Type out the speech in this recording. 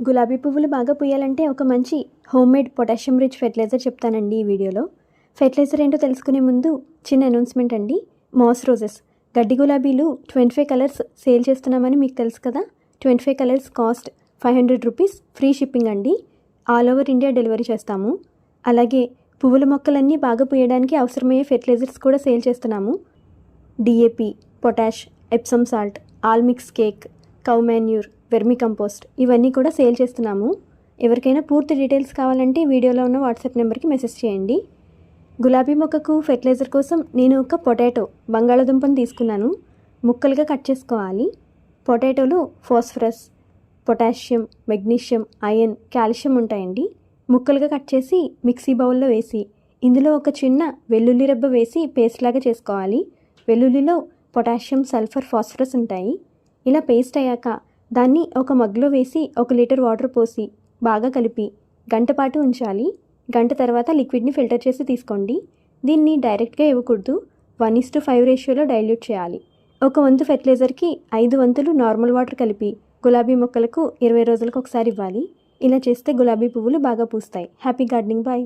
గులాబీ పువ్వులు బాగా పూయాలంటే ఒక మంచి హోమ్మేడ్ పొటాషియం రిచ్ ఫెర్టిలైజర్ చెప్తానండి ఈ వీడియోలో. ఫెర్టిలైజర్ ఏంటో తెలుసుకునే ముందు చిన్న అనౌన్స్మెంట్ అండి. Moss roses. గడ్డి గులాబీలు ట్వంటీ ఫైవ్ కలర్స్ సేల్ చేస్తున్నామని మీకు తెలుసు కదా. Twenty five colours cost five hundred rupees free shipping అండి. ఆల్ ఓవర్ ఇండియా డెలివరీ చేస్తాము. అలాగే పువ్వుల మొక్కలన్నీ బాగా పూయడానికి అవసరమయ్యే ఫెర్టిలైజర్స్ కూడా సేల్ చేస్తున్నాము. DAP potash Epsom salt all mix cake cow manure vermi compost ఇవన్నీ కూడా సేల్ చేస్తున్నాము. ఎవరికైనా పూర్తి డీటెయిల్స్ కావాలంటే వీడియోలో ఉన్న వాట్సాప్ నెంబర్కి మెసేజ్ చేయండి. గులాబీ మొక్కకు ఫెర్టిలైజర్ కోసం నేను ఒక పొటాటో బంగాళాదుంపను తీసుకున్నాను. ముక్కలుగా కట్ చేసుకోవాలి. పొటాటోలో phosphorus potassium magnesium iron calcium ఉంటాయండి. ముక్కలుగా కట్ చేసి మిక్సీ బౌల్లో వేసి ఇందులో ఒక చిన్న వెల్లుల్లి రెబ్బ వేసి పేస్ట్ లాగా చేసుకోవాలి. వెల్లుల్లిలో పొటాషియం సల్ఫర్ ఫాస్ఫరస్ ఉంటాయి. ఇలా పేస్ట్ అయ్యాక దాన్ని ఒక మగ్లో వేసి ఒక లీటర్ వాటర్ పోసి బాగా కలిపి గంటపాటు ఉంచాలి. గంట తర్వాత లిక్విడ్ని ఫిల్టర్ చేసి తీసుకోండి. దీన్ని డైరెక్ట్గా ఇవ్వకూడదు. వన్ ఇస్ టు ఫైవ్ రేషియోలో డైల్యూట్ చేయాలి. ఒక వంతు ఫెర్టిలైజర్కి ఐదు వంతులు నార్మల్ వాటర్ కలిపి గులాబీ మొక్కలకు ఇరవై రోజులకు ఒకసారి ఇవ్వాలి. ఇలా చేస్తే గులాబీ పువ్వులు బాగా పూస్తాయి. Happy gardening. బాయ్